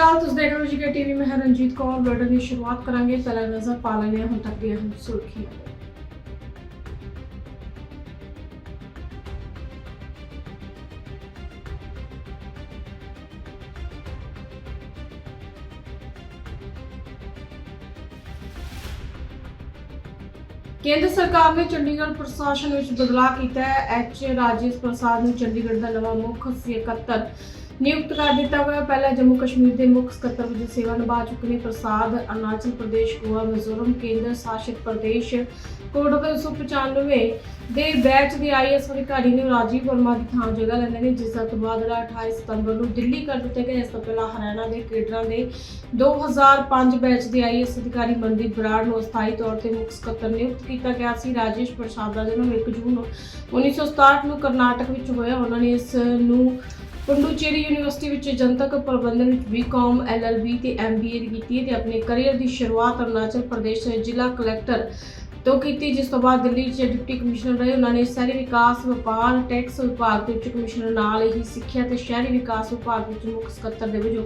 ਅਕਾਲ ਤੁਸੀਂ ਦੇਖ ਰਹੇ ਹੋ ਜੀ ਟੀਵੀ, ਮੈਂ ਹਾਂ ਰਣਜੀਤ ਕੌਰ। ਬਲਟਨ ਦੀ ਸ਼ੁਰੂਆਤ ਕਰਾਂਗੇ, ਪਹਿਲਾਂ ਨਜ਼ਰ ਪਾ ਲੈਂਦੇ ਹੁਣ ਤੱਕ ਦੀਆਂ ਅਹਿਮ ਸੁਰਖੀਆਂ। ਕੇਂਦਰ ਸਰਕਾਰ ਨੇ ਚੰਡੀਗੜ੍ਹ ਪ੍ਰਸ਼ਾਸਨ ਵਿੱਚ ਬਦਲਾਅ ਕੀਤਾ ਹੈ। ਐਚ. ਰਾਜੇਸ਼ ਪ੍ਰਸਾਦ ਨੂੰ ਚੰਡੀਗੜ੍ਹ ਦਾ ਨਵਾਂ ਮੁੱਖ ਸਕੱਤਰ ਨਿਯੁਕਤ ਕਰ ਦਿੱਤਾ ਹੋਇਆ। ਹੈ। ਪਹਿਲਾਂ ਜੰਮੂ ਕਸ਼ਮੀਰ ਦੇ ਮੁੱਖ ਸਕੱਤਰ ਵਜੋਂ ਸੇਵਾ ਨਿਭਾ ਚੁੱਕੇ ਨੇ ਪ੍ਰਸਾਦ, ਅਰੁਣਾਚਲ ਪ੍ਰਦੇਸ਼, ਗੋਆ, ਮਿਜ਼ੋਰਮ, ਕੇਂਦਰ ਸ਼ਾਸਿਤ ਪ੍ਰਦੇਸ਼। ਕੋਡ 295 ਦੇ ਬੈਚ ਦੇ ਆਈਐਸ ਅਧਿਕਾਰੀ ਨੇ ਰਾਜੀਵ ਵਰਮਾ ਦੀ ਥਾਂ ਜਗ੍ਹਾ ਲੈਂਦੇ ਨੇ, ਜਿਸ ਦਾ ਤਬਾਦਲਾ 28 ਸਤੰਬਰ ਨੂੰ ਦਿੱਲੀ ਕਰ ਦਿੱਤਾ ਗਿਆ। ਇਸ ਤੋਂ ਪਹਿਲਾਂ ਹਰਿਆਣਾ ਦੇ ਕੇਡਰਾਂ ਦੇ 2005 ਬੈਚ ਦੇ ਆਈਐਸ ਅਧਿਕਾਰੀ ਮਨਦੀਪ ਬਰਾੜ ਨੂੰ ਸਥਾਈ ਤੌਰ ਤੇ ਮੁੱਖ ਸਕੱਤਰ ਨਿਯੁਕਤ ਕੀਤਾ ਗਿਆ ਸੀ। ਰਾਜੇਸ਼ ਪ੍ਰਸਾਦ ਦਾ ਜਨਮ 1 ਜੂਨ 1967 ਨੂੰ ਕਰਨਾਟਕ ਵਿੱਚ ਹੋਇਆ। ਉਹਨਾਂ ਨੇ ਇਸ ਨੂੰ ਪੁੰਡੂਚੇਰੀ ਯੂਨੀਵਰਸਿਟੀ ਵਿੱਚ ਜਨਤਕ ਪ੍ਰਬੰਧਨ ਵਿੱਚ ਬੀਕਾਮ ਐਲਐਲਬੀ ਤੇ ਐਮਬੀਏ ਕੀਤੀ ਹੈ ਤੇ ਆਪਣੇ ਕੈਰੀਅਰ ਦੀ ਸ਼ੁਰੂਆਤ ਅਰੁਣਾਚਲ ਪ੍ਰਦੇਸ਼ ਜ਼ਿਲ੍ਹਾ ਕਲੈਕਟਰ ਤੋਂ ਕੀਤੀ, ਜਿਸ ਤੋਂ ਬਾਅਦ ਦਿੱਲੀ 'ਚ ਡਿਪਟੀ ਕਮਿਸ਼ਨਰ ਰਹੇ। ਉਹਨਾਂ ਨੇ ਸ਼ਹਿਰੀ ਵਿਕਾਸ ਵਪਾਰ, ਟੈਕਸ ਵਿਭਾਗ ਦੇ ਉੱਚ ਕਮਿਸ਼ਨਰ ਨਾਲ ਹੀ ਸਿੱਖਿਆ ਤੇ ਸ਼ਹਿਰੀ ਵਿਕਾਸ ਵਿਭਾਗ ਵਿੱਚ ਮੁੱਖ ਸਕੱਤਰ ਦੇ ਵਜੋਂ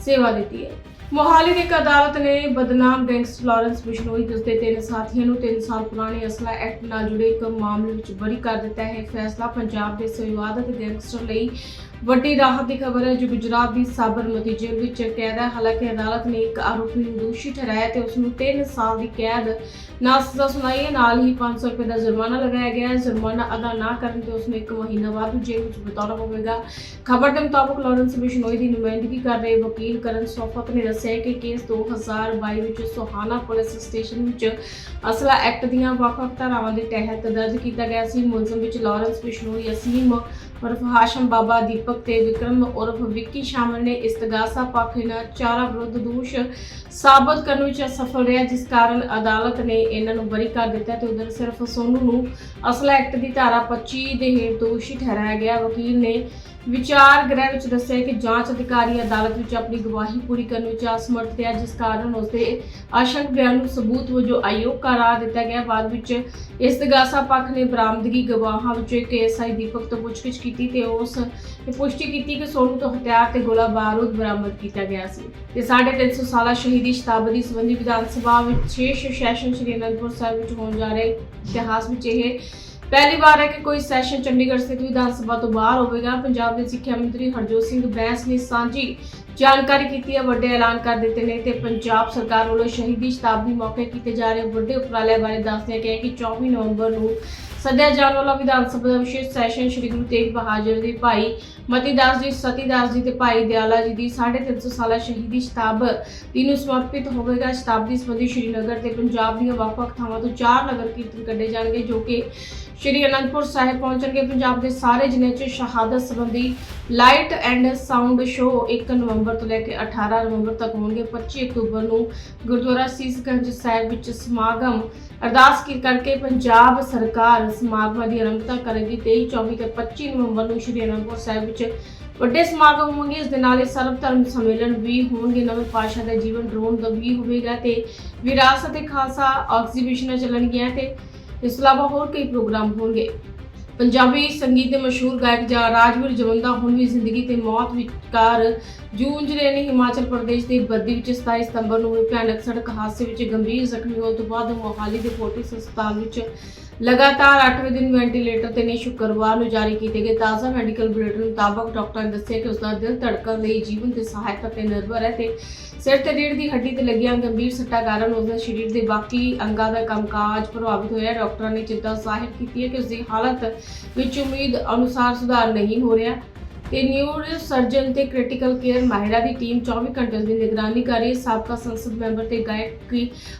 ਸੇਵਾ ਦਿੱਤੀ ਹੈ। ਮੋਹਾਲੀ ਦੀ ਇੱਕ ਅਦਾਲਤ ਨੇ ਬਦਨਾਮ ਗੈਂਗਸਟਰ ਲਾਰੈਂਸ ਬਿਸ਼ਨੋਈ ਤੇ ਉਸਦੇ ਤਿੰਨ ਸਾਥੀਆਂ ਨੂੰ 3 ਸਾਲ ਪੁਰਾਣੇ ਅਸਲਾ ਐਕਟ ਨਾਲ ਜੁੜੇ ਇੱਕ ਮਾਮਲੇ ਵਿੱਚ ਬਰੀ ਕਰ ਦਿੱਤਾ ਹੈ। ਫੈਸਲਾ ਪੰਜਾਬ ਦੇ ਇਸ ਵਿਵਾਦਤ ਗੈਂਗਸਟਰ ਲਈ ਵੱਡੀ ਰਾਹਤ ਦੀ ਖਬਰ ਹੈ, ਜੋ ਗੁਜਰਾਤ ਦੀ ਸਾਬਰਮਤੀ ਜੇਲ੍ਹ ਵਿੱਚ ਕੈਦ ਹੈ। ਹਾਲਾਂਕਿ ਅਦਾਲਤ ਨੇ ਇੱਕ ਆਰੋਪੀ ਨੂੰ ਦੋਸ਼ੀ ਠਹਿਰਾਇਆ ਤੇ ਉਸ ਨੂੰ 3 ਸਾਲ ਦੀ ਕੈਦ ਨਾਲ ਸਜ਼ਾ ਸੁਣਾਈ ਹੈ। ਨਾਲ ਹੀ 500 ਰੁਪਏ ਦਾ ਜੁਰਮਾਨਾ ਲਗਾਇਆ ਗਿਆ ਹੈ। ਜੁਰਮਾਨਾ ਅਦਾ ਨਾ ਕਰਨ ਤੇ ਉਸ ਨੂੰ ਇੱਕ ਮਹੀਨਾ ਬਾਅਦ ਜੇਲ੍ਹ ਵਿੱਚ ਬਿਤਾਉਣਾ ਹੋਵੇਗਾ ਖਬਰ ਦੇ ਮੁਤਾਬਕ ਲਾਰੈਂਸ ਬਿਸ਼ਨੋਈ ਦੀ ਨੁਮਾਇੰਦਗੀ ਕਰ ਰਹੇ ਵਕੀਲ ਕਰਨ ਸੋਫਤ ਨੇ ਦੱਸਿਆ ਕਿ ਕੇਸ 2022 ਵਿੱਚ ਸੋਹਾਣਾ ਪੁਲਿਸ ਸਟੇਸ਼ਨ ਵਿੱਚ ਅਸਲਾ ਐਕਟ ਦੀਆਂ ਵੱਖ-ਵੱਖ ਧਾਰਾਵਾਂ ਦੇ ਤਹਿਤ ਦਰਜ ਕੀਤਾ ਗਿਆ ਸੀ। ਮੁਲਜ਼ਮ ਵਿੱਚ ਲਾਰੈਂਸ ਬਿਸ਼ਨੋਈ ਅਸੀਮ ਉਰਫ ਹਾਸ਼ਮ ਬਾਬਾ ਦੀਪਕ ਤੇ ਵਿਕਰਮ ਉਰਫ ਵਿੱਕੀ ਸ਼ਾਮਲ ਨੇ ਇਸਤਗਾਸਾ ਪੱਖ ਇਹਨਾਂ ਚਾਰਾਂ ਵਿਰੁੱਧ ਦੋਸ਼ ਸਾਬਤ ਕਰਨ ਵਿੱਚ ਅਸਫਲ ਰਿਹਾ, ਜਿਸ ਕਾਰਨ ਅਦਾਲਤ ਨੇ ਇਹਨਾਂ ਨੂੰ ਬਰੀ ਕਰ ਦਿੱਤਾ ਤੇ ਉਧਰ ਸਿਰਫ ਸੋਨੂ ਨੂੰ ਅਸਲਾ ਐਕਟ ਦੀ ਧਾਰਾ 25 ਦੇ ਹੇਠ ਦੋਸ਼ੀ ਠਹਿਰਾਇਆ ਗਿਆ। ਵਕੀਲ ਨੇ ਵਿਚਾਰ ਗ੍ਰਹਿ ਵਿੱਚ ਦੱਸਿਆ ਕਿ ਜਾਂਚ ਅਧਿਕਾਰੀ ਅਦਾਲਤ ਵਿੱਚ ਆਪਣੀ ਗਵਾਹੀ ਪੂਰੀ ਕਰਨ ਵਿੱਚ ਅਸਮਰਥ ਰਿਹਾ, ਜਿਸ ਕਾਰਨ ਉਸਦੇ ਆਸ਼ੰਕ ਬਿਆਨ ਨੂੰ ਸਬੂਤ ਵਜੋਂ ਆਯੋਗ ਕਰਾਰ ਦਿੱਤਾ ਗਿਆ। ਬਾਅਦ ਵਿੱਚ ਇਸਤਗਾਸਾ ਪੱਖ ਨੇ ਬਰਾਮਦਗੀ ਗਵਾਹਾਂ ਵਿੱਚੋਂ ਇੱਕ ਐਸਆਈ ਦੀਪਕ ਤੋਂ ਪੁੱਛਗਿੱਛ ਕੀਤੀ ਤੇ ਉਸ ਨੇ ਪੁਸ਼ਟੀ ਕੀਤੀ ਕਿ ਸੋਨੂ ਤੋਂ ਹਥਿਆਰ ਤੇ ਗੋਲਾ ਬਾਰੂਦ ਬਰਾਮਦ ਕੀਤਾ ਗਿਆ ਸੀ। ਤੇ 350 ਸਾਲਾ ਸ਼ਹੀਦੀ ਸ਼ਤਾਬਦੀ ਸੰਬੰਧੀ ਵਿਧਾਨ ਸਭਾ ਵਿੱਚ ਵਿਸ਼ੇਸ਼ ਸੈਸ਼ਨ ਸ਼੍ਰੀ ਅਨੰਦਪੁਰ ਸਾਹਿਬ ਵਿੱਚ ਹੋਣ ਜਾ ਰਹੇ ਇਤਿਹਾਸ ਵਿੱਚ ਇਹ ਪਹਿਲੀ ਵਾਰ ਹੈ ਕਿ ਕੋਈ ਸੈਸ਼ਨ ਚੰਡੀਗੜ੍ਹ ਸਥਿਤ ਵਿਧਾਨ ਸਭਾ ਤੋਂ ਬਾਹਰ ਹੋਵੇਗਾ। ਪੰਜਾਬ ਦੇ ਸਿੱਖਿਆ ਮੰਤਰੀ ਹਰਜੋਤ ਸਿੰਘ ਬੈਂਸ ਨੇ ਸਾਂਝੀ ਜਾਣਕਾਰੀ ਕੀਤੀ ਹੈ। ਵੱਡੇ ਐਲਾਨ ਕਰ ਦਿੱਤੇ ਨੇ ਤੇ ਪੰਜਾਬ ਸਰਕਾਰ ਵੱਲੋਂ ਸ਼ਹੀਦੀ ਸ਼ਤਾਬਦੀ ਮੌਕੇ ਕੀਤੇ ਜਾ ਰਹੇ ਵੱਡੇ ਉਪਰਾਲੇ ਬਾਰੇ ਦੱਸਦਿਆਂ ਕਿਹਾ ਕਿ 24 ਨਵੰਬਰ ਨੂੰ ਸੱਦਿਆ ਜਾਣ ਵਾਲਾ ਵਿਧਾਨ ਸਭਾ ਦਾ ਵਿਸ਼ੇਸ਼ ਸੈਸ਼ਨ ਸ੍ਰੀ ਗੁਰੂ ਤੇਗ ਬਹਾਦਰ ਦੇ ਭਾਈ ਮਤੀਦਾਸ ਜੀ ਸਤੀਦਾਸ ਜੀ ਤੇ ਭਾਈ ਦਿਆਲਾ ਜੀ ਦੀ 350 ਸਾਲਾ ਸ਼ਹੀਦੀ ਸ਼ਤਾਬਦੀ ਨੂੰ ਸਮਰਪਿਤ ਹੋਵੇਗਾ ਸ਼ਤਾਬਦੀ ਸੰਬੰਧੀ ਸ਼੍ਰੀਨਗਰ ਤੇ ਪੰਜਾਬ ਦੀਆਂ ਵੱਖ-ਵੱਖ ਥਾਵਾਂ ਤੋਂ ਚਾਰ ਨਗਰ ਕੀਰਤਨ ਕੱਢੇ ਜਾਣਗੇ, ਜੋ ਕਿ ਸ਼੍ਰੀ ਅਨੰਦਪੁਰ ਸਾਹਿਬ ਪਹੁੰਚਣਗੇ। ਪੰਜਾਬ ਦੇ ਸਾਰੇ ਜ਼ਿਲ੍ਹਿਆਂ 'ਚ ਸ਼ਹਾਦਤ ਸੰਬੰਧੀ ਲਾਈਟ ਐਂਡ ਸਾਊਂਡ ਸ਼ੋਅ 1 ਨਵੰਬਰ ਤੋਂ ਲੈ ਕੇ 18 ਨਵੰਬਰ ਤੱਕ ਹੋਣਗੇ। 25 ਅਕਤੂਬਰ ਨੂੰ ਗੁਰਦੁਆਰਾ ਸੀਸਗੰਜ ਸਾਹਿਬ ਵਿੱਚ ਸਮਾਗਮ ਅਰਦਾਸ ਕੀ ਕਰਕੇ ਪੰਜਾਬ ਸਰਕਾਰ ਸਮਾਗਮਾਂ ਦੀ ਆਰੰਭਤਾ ਕਰੇਗੀ? 23 24 ਤੇ 25 ਨਵੰਬਰ ਨੂੰ ਸ਼੍ਰੀ ਅਨੰਦਪੁਰ ਸਾਹਿਬ ਵਿੱਚ ਵੱਡੇ ਸਮਾਗਮ ਹੋਣਗੇ। ਇਸ ਦੇ ਨਾਲ ਹੀ ਸਰਵ ਧਰਮ ਸੰਮੇਲਨ ਵੀ ਹੋਣਗੇ। ਨਵੇਂ ਪਾਤਸ਼ਾਹ ਦਾ ਜੀਵਨ ਡਰੋਨ ਦਾ ਵੀ ਹੋਵੇਗਾ ਤੇ ਵਿਰਾਸਤ ਤੇ ਖਾਲਸਾ ਐਗਜ਼ੀਬਿਸ਼ਨਾਂ ਚੱਲਣਗੀਆਂ ਤੇ ਇਸ ਤੋਂ ਇਲਾਵਾ ਹੋਰ ਕਈ ਪ੍ਰੋਗਰਾਮ ਹੋਣਗੇ। ਪੰਜਾਬੀ ਸੰਗੀਤ ਦੇ ਮਸ਼ਹੂਰ ਗਾਇਕ ਜਾਂ ਰਾਜਵੀਰ ਜਵੰਦਾ ਹੁਣ ਵੀ ਜ਼ਿੰਦਗੀ ਤੇ ਮੌਤ ਵਿਚਕਾਰ ਜੂਨ ਰਹੇ ਨੇ ਹਿਮਾਚਲ ਪ੍ਰਦੇਸ਼ ਦੇ ਬੱਦੀ ਵਿੱਚ 27 ਸਤੰਬਰ ਨੂੰ ਹੋਏ ਭਿਆਨਕ ਸੜਕ ਹਾਦਸੇ ਵਿੱਚ ਗੰਭੀਰ ਜ਼ਖਮੀ ਹੋਣ ਤੋਂ ਬਾਅਦ ਮੋਹਾਲੀ ਦੇ ਫੋਰਟਿਸ ਹਸਪਤਾਲ ਵਿੱਚ ਲਗਾਤਾਰ 8ਵੇਂ ਦਿਨ ਵੈਂਟੀਲੇਟਰ ਤੇ ਨੇ ਸ਼ੁੱਕਰਵਾਰ ਨੂੰ ਜਾਰੀ ਕੀਤੇ ਗਏ ਤਾਜ਼ਾ ਮੈਡੀਕਲ ਬੁਲੇਟਿਨ ਮੁਤਾਬਕ ਡਾਕਟਰਾਂ ਨੇ ਦੱਸਿਆ ਕਿ ਉਸ ਦਾ ਦਿਲ ਧੜਕਣ ਲਈ ਜੀਵਨ ਤੇ ਸਹਾਇਤਾ ਤੇ ਨਿਰਭਰ ਹੈ ਤੇ ਸਿਰ ਤੇ ਰੀੜ ਦੀ ਹੱਡੀ ਤੇ ਲੱਗੀਆਂ ਗੰਭੀਰ ਸੱਟਾਂ ਕਾਰਨ ਉਸ ਦੇ ਸਰੀਰ ਦੇ ਬਾਕੀ ਅੰਗਾਂ ਦਾ ਕੰਮਕਾਜ ਪ੍ਰਭਾਵਿਤ ਹੋਇਆ। ਡਾਕਟਰਾਂ ਨੇ ਚਿੰਤਾ ਜ਼ਾਹਿਰ ਕੀਤੀ ਹੈ ਕਿ ਉਸ ਦੀ ਹਾਲਤ ਵਿੱਚ ਉਮੀਦ ਅਨੁਸਾਰ ਸੁਧਾਰ ਨਹੀਂ ਹੋ ਰਿਹਾ। ਤੇ ਨਿਊਰੋ ਸਰਜਨ ਤੇ ਕ੍ਰਿਟੀਕਲ ਕੇਅਰ ਮਾਹਿਰਾਂ ਦੀ ਟੀਮ 24 ਘੰਟੇ ਦੀ ਨਿਗਰਾਨੀ ਕਰ ਰਹੀ ਸਾਬਕਾ ਸੰਸਦ ਮੈਂਬਰ ਤੇ ਗਾਇਕ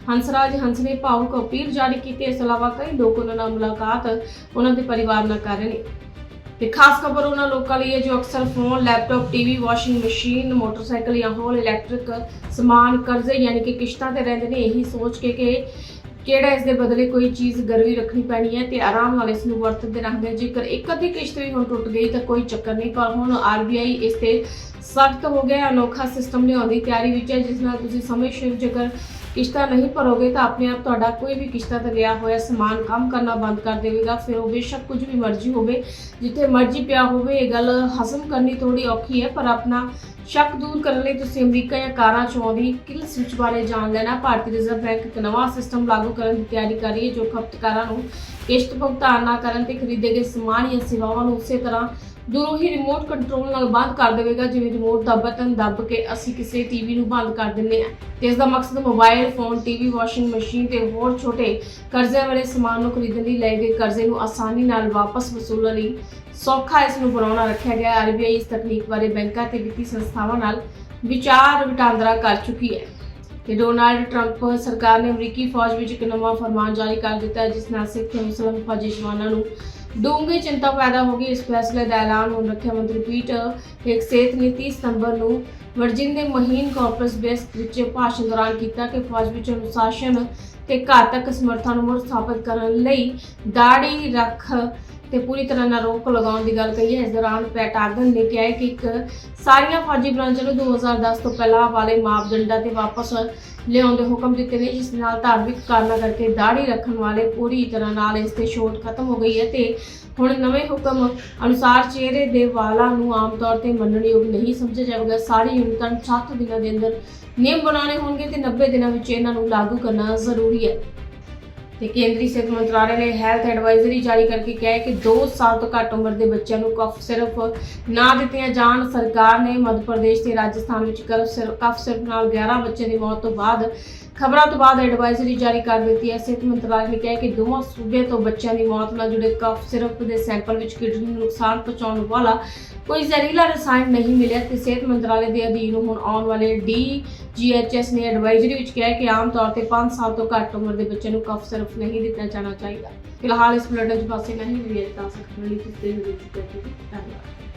ਹੰਸਰਾਜ ਹੰਸ ਨੇ ਭਾਵੁਕ ਅਪੀਲ ਜਾਰੀ ਕੀਤੀ ਇਸ ਤੋਂ ਇਲਾਵਾ ਕਈ ਲੋਕ ਉਹਨਾਂ ਨਾਲ ਮੁਲਾਕਾਤ ਉਹਨਾਂ ਦੇ ਪਰਿਵਾਰ ਨਾਲ ਕਰ ਰਹੇ ਨੇ। ਤੇ ਖਾਸ ਖਬਰ ਉਹਨਾਂ ਲੋਕਾਂ ਲਈ ਹੈ ਜੋ ਅਕਸਰ phone, laptop, TV, washing machine, motorcycle ਜਾਂ ਹੋਰ ਇਲੈਕਟ੍ਰਿਕ ਸਮਾਨ, ਕਰਜ਼ੇ ਯਾਨੀ ਕਿ ਕਿਸ਼ਤਾਂ ਤੇ ਰਹਿੰਦੇ ਨੇ, ਇਹੀ ਸੋਚ ਕੇ ਕਿ ਕਿਹੜਾ ਇਸ ਦੇ ਬਦਲੇ ਕੋਈ ਚੀਜ਼ ਗਰਵੀ ਰੱਖਣੀ ਪੈਣੀ ਹੈ ਤੇ ਆਰਾਮ ਨਾਲ ਇਸ ਨੂੰ ਵਰਤਦੇ ਰੱਖਦੇ ਜੇਕਰ ਇੱਕ ਅੱਧੀ ਕਿਸ਼ਤ ਵੀ ਹੁਣ ਟੁੱਟ ਗਈ ਤਾਂ ਕੋਈ ਚੱਕਰ ਨਹੀਂ, ਪਰ ਹੁਣ ਆਰਬੀਆਈ ਇਸ ਤੇ ਸਖਤ ਹੋ ਗਿਆ ਅਨੋਖਾ ਸਿਸਟਮ ਲਿਆਉਣ ਦੀ ਤਿਆਰੀ ਵਿੱਚ ਹੈ, ਜਿਸ ਨਾਲ ਤੁਸੀਂ ਸਮੇਂ ਸਿਰ ਜੇਕਰ ਕਿਸ਼ਤਾਂ ਨਹੀਂ ਭਰੋਗੇ ਤਾਂ ਆਪਣੇ ਆਪ ਤੁਹਾਡਾ ਕੋਈ ਵੀ ਕਿਸ਼ਤਾਂ ਤੇ ਲਿਆ ਹੋਇਆ ਸਮਾਨ ਕੰਮ ਕਰਨਾ ਬੰਦ ਕਰ ਦੇਵੇਗਾ। ਫਿਰ ਉਹ ਬੇਸ਼ੱਕ ਕੁਝ ਵੀ ਮਰਜ਼ੀ ਹੋਵੇ, ਜਿੱਥੇ ਮਰਜ਼ੀ ਪਿਆ ਹੋਵੇ, ਇਹ ਗੱਲ ਹਜ਼ਮ ਕਰਨੀ ਥੋੜੀ ਔਖੀ ਹੈ, ਪਰ ਆਪਣਾ ਸ਼ੱਕ ਦੂਰ ਕਰਨ ਲਈ ਤੁਸੀਂ ਅਮਰੀਕਾ ਜਾਂ ਕਾਰਾਂ ਚ ਆਉਂਦੀ ਕਿਲ ਸਵਿਚ ਬਾਰੇ ਜਾਣ ਲੈਣਾ। ਭਾਰਤੀ ਰਿਜ਼ਰਵ ਬੈਂਕ ਇੱਕ ਨਵਾਂ ਸਿਸਟਮ ਲਾਗੂ ਕਰਨ ਦੀ ਤਿਆਰੀ ਕਰ ਰਹੀ ਹੈ, ਜੋ ਖਪਤਕਾਰਾਂ ਨੂੰ ਕਿਸ਼ਤ ਭੁਗਤਾਨ ਨਾ ਕਰਨ ਤੇ ਖਰੀਦੇ ਗਏ ਸਮਾਨ ਜਾਂ ਸੇਵਾਵਾਂ ਨੂੰ ਉਸੇ ਤਰ੍ਹਾਂ ਦੂਰੋਂ ਹੀ ਰਿਮੋਟ ਕੰਟਰੋਲ ਨਾਲ ਬੰਦ ਕਰ ਦੇਵੇਗਾ, ਜਿਵੇਂ ਰਿਮੋਟ ਦਾ ਬਟਨ ਦੱਬ ਕੇ ਅਸੀਂ ਕਿਸੇ ਟੀਵੀ ਨੂੰ ਬੰਦ ਕਰ ਦਿੰਦੇ ਹਾਂ। ਤੇ ਇਸ ਦਾ ਮਕਸਦ mobile phone TV washing machine ਤੇ ਹੋਰ ਛੋਟੇ ਕਰਜ਼ਿਆਂ ਵਾਲੇ ਸਮਾਨ ਨੂੰ ਖਰੀਦਣ ਲਈ ਲਏ ਗਏ ਕਰਜ਼ੇ ਨੂੰ ਆਸਾਨੀ ਨਾਲ ਵਾਪਸ ਵਸੂਲਣ ਲਈ ਸੌਖਾ ਇਸ ਨੂੰ ਬਣਾਉਣਾ ਰੱਖਿਆ ਗਿਆ ਆਰਬੀਆਈ ਇਸ ਤਕਨੀਕ ਬਾਰੇ ਬੈਂਕਾਂ ਤੇ ਵਿੱਤੀ ਸੰਸਥਾਵਾਂ ਨਾਲ ਵਿਚਾਰ ਵਟਾਂਦਰਾ ਕਰ ਚੁੱਕੀ ਹੈ। ਤੇ ਡੋਨਾਲਡ ਟਰੰਪ ਸਰਕਾਰ ਨੇ ਅਮਰੀਕੀ ਫੌਜ ਵਿੱਚ ਇੱਕ ਨਵਾਂ ਫਰਮਾਨ ਜਾਰੀ ਕਰ ਦਿੱਤਾ ਹੈ, ਜਿਸ ਨਾਲ ਸਿੱਖ ਮੁਸਲਮਾਨ ਫੌਜੀ ਜਵਾਨਾਂ ਨੂੰ ਡੂੰਘੀ ਚਿੰਤਾ ਪੈਦਾ ਹੋ ਗਈ ਇਸ ਫੈਸਲੇ ਦਾ ਐਲਾਨ ਹੁਣ ਰੱਖਿਆ ਮੰਤਰੀ ਪੀਟ ਇੱਕ ਸੇਤ ਨੇ 30 ਸਤੰਬਰ ਨੂੰ ਵਰਜਿਨ ਦੇ ਮਹੀਨ ਕਾਰਪਸ ਬੇਸ ਵਿੱਚ ਭਾਸ਼ਣ ਦੌਰਾਨ ਕੀਤਾ ਕਿ ਫੌਜ ਵਿੱਚ ਅਨੁਸ਼ਾਸਨ ਤੇ ਘਾਤਕ ਸਮਰਥਾ ਨੂੰ ਮੁੜ ਸਥਾਪਿਤ ਕਰਨ ਲਈ ਦਾੜੀ ਰੱਖ ਤੇ ਪੂਰੀ ਤਰ੍ਹਾਂ ਨਾਲ ਰੋਕ ਲਗਾਉਣ ਦੀ ਗੱਲ ਕਹੀ ਹੈ ਇਸ ਦੌਰਾਨ ਪੈਟਾਗਨ ਨੇ ਕਿਹਾ ਕਿ ਇੱਕ ਸਾਰੀਆਂ ਫੌਜੀ ਬ੍ਰਾਂਚਾਂ ਨੂੰ 2010 ਤੋਂ ਪਹਿਲਾਂ ਵਾਲੇ ਮਾਪਦੰਡਾਂ ਤੇ ਵਾਪਸ ਲਿਆਉਣ ਦੇ ਹੁਕਮ ਦਿੱਤੇ ਨੇ, ਜਿਸ ਨਾਲ ਧਾਰਮਿਕ ਕਾਰਨਾਂ ਕਰਕੇ ਦਾੜੀ ਰੱਖਣ ਵਾਲੇ ਪੂਰੀ ਤਰ੍ਹਾਂ ਨਾਲ ਇਸ ਤੇ ਛੋਟ ਖਤਮ ਹੋ ਗਈ ਹੈ ਤੇ ਹੁਣ ਨਵੇਂ ਹੁਕਮ ਅਨੁਸਾਰ ਚਿਹਰੇ ਦੇ ਵਾਲਾਂ ਨੂੰ ਆਮ ਤੌਰ ਤੇ ਮੰਨਣਯੋਗ ਨਹੀਂ ਸਮਝਿਆ ਜਾਵੇਗਾ। ਸਾਰੀ ਯੂਨਿਟਾਂ ਨੂੰ 7 ਦਿਨਾਂ ਦੇ ਅੰਦਰ ਨਿਯਮ ਬਣਾਉਣੇ ਹੋਣਗੇ ਤੇ 90 ਦਿਨਾਂ ਵਿੱਚ ਇਹਨਾਂ ਨੂੰ ਲਾਗੂ ਕਰਨਾ ਜ਼ਰੂਰੀ ਹੈ। ਤੇ ਕੇਂਦਰੀ ਸਿਹਤ ਮੰਤਰਾਲੇ ਨੇ ਹੈਲਥ ਐਡਵਾਈਜ਼ਰੀ ਜਾਰੀ ਕਰਕੇ ਕਿਹਾ ਹੈ ਕਿ 2 ਸਾਲ ਤੋਂ ਘੱਟ ਉਮਰ ਦੇ ਬੱਚਿਆਂ ਨੂੰ ਕਫ ਸਿਰਫ ਨਾ ਦਿੱਤੀਆਂ ਜਾਣ। ਸਰਕਾਰ ਨੇ ਮੱਧ ਪ੍ਰਦੇਸ਼ ਤੇ ਰਾਜਸਥਾਨ ਵਿੱਚ ਕਫ ਸਿਰ- ਕਫ ਸਿਰਫ ਨਾਲ 11 ਬੱਚਿਆਂ ਦੀ ਮੌਤ ਤੋਂ ਬਾਅਦ ਖਬਰਾਂ ਤੋਂ ਬਾਅਦ ਐਡਵਾਈਜ਼ਰੀ ਜਾਰੀ ਕਰ ਦਿੱਤੀ ਹੈ। ਸਿਹਤ ਮੰਤਰਾਲੇ ਨੇ ਕਿਹਾ ਕਿ ਦੋਵਾਂ ਸੂਬਿਆਂ ਤੋਂ ਬੱਚਿਆਂ ਦੀ ਮੌਤ ਨਾਲ ਜੁੜੇ ਕਫ ਸਿਰਫ ਦੇ ਸੈਂਪਲ ਵਿੱਚ ਕਿਡਨੀ ਨੂੰ ਨੁਕਸਾਨ ਪਹੁੰਚਾਉਣ ਵਾਲਾ ਕੋਈ ਜ਼ਹਿਰੀਲਾ ਰਸਾਇਣ ਨਹੀਂ ਮਿਲਿਆ ਤੇ ਸਿਹਤ ਮੰਤਰਾਲੇ ਦੇ ਅਧੀਨ ਹੁਣ ਆਉਣ ਵਾਲੇ ਡੀ ਜੀਐਚਐਸ ਨੇ ਐਡਵਾਈਜ਼ਰੀ ਵਿੱਚ ਕਿਹਾ ਕਿ ਆਮ ਤੌਰ ਤੇ 5 ਸਾਲ ਤੋਂ ਘੱਟ ਉਮਰ ਦੇ ਬੱਚਿਆਂ ਨੂੰ ਕਫ ਸਿਰਫ ਨਹੀਂ ਦਿੱਤਾ ਜਾਣਾ ਚਾਹੀਦਾ। ਫਿਲਹਾਲ ਇਸ ਬਲੱਡ 'ਚ ਪਾਸੇ ਨਹੀਂ ਹੋਈ ਜਾ ਤਾਂ ਸਕਣ ਲਈ ਤੁਸੀਂ ਦੇ ਵਿੱਚ ਧੰਨਵਾਦ।